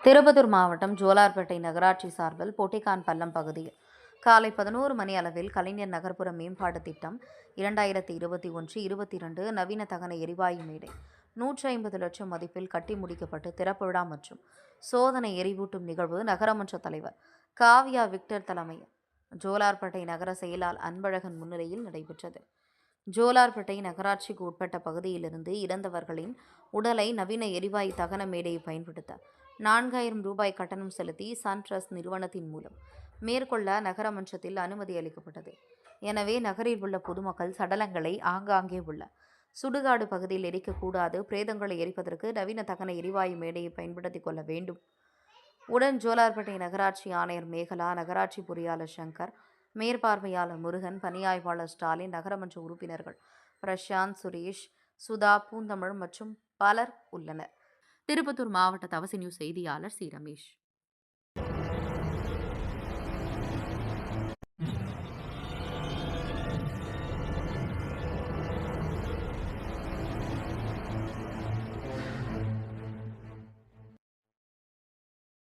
திருப்பத்தூர் மாவட்டம் ஜோலார்பேட்டை நகராட்சி சார்பில் பொட்டிகான் பள்ளம் பகுதியில் காலை பதினோரு மணி அளவில் கலைஞர் நகர்ப்புற மேம்பாட்டுத் திட்டம் இரண்டாயிரத்தி இருபத்தி ஒன்று இருபத்தி இரண்டு நவீன தகன எரிவாயு மேடை நூற்றி ஐம்பது லட்சம் மதிப்பில் கட்டி முடிக்கப்பட்டு திறப்பு விழா மற்றும் சோதனை எரிவூட்டும் நிகழ்வு நகரமன்ற தலைவர் காவ்யா விக்டர் தலைமையில் ஜோலார்பேட்டை நகர செயலால் அன்பழகன் முன்னிலையில் நடைபெற்றது. ஜோலார்பேட்டை நகராட்சிக்கு உட்பட்ட பகுதியிலிருந்து இறந்தவர்களின் உடலை நவீன எரிவாயு தகன மேடையை பயன்படுத்த நான்காயிரம் ரூபாய் கட்டணம் செலுத்தி சன் நிறுவனத்தின் மூலம் மேற்கொள்ள நகரமன்றத்தில் அனுமதி அளிக்கப்பட்டது. எனவே நகரில் உள்ள பொதுமக்கள் சடலங்களை ஆங்காங்கே உள்ள சுடுகாடு பகுதியில் எரிக்கக்கூடாது பிரேதங்களை எரிப்பதற்கு நவீன தகன எரிவாயு மேடையை பயன்படுத்திக் கொள்ள வேண்டும். உடன் ஜோலார்பேட்டை நகராட்சி ஆணையர் மேகலா நகராட்சி பொறியாளர் சங்கர் மேற்பார்வையாளர் முருகன் பணியாய்வாளர் ஸ்டாலின் நகரமன்ற உறுப்பினர்கள் பிரசாந்த் சுரேஷ் சுதா பூந்தமிழ் மற்றும் பலர் உள்ளனர். திருப்பத்தூர் மாவட்ட தவசி நியூஸ் செய்தியாளர் சி. ரமேஷ்.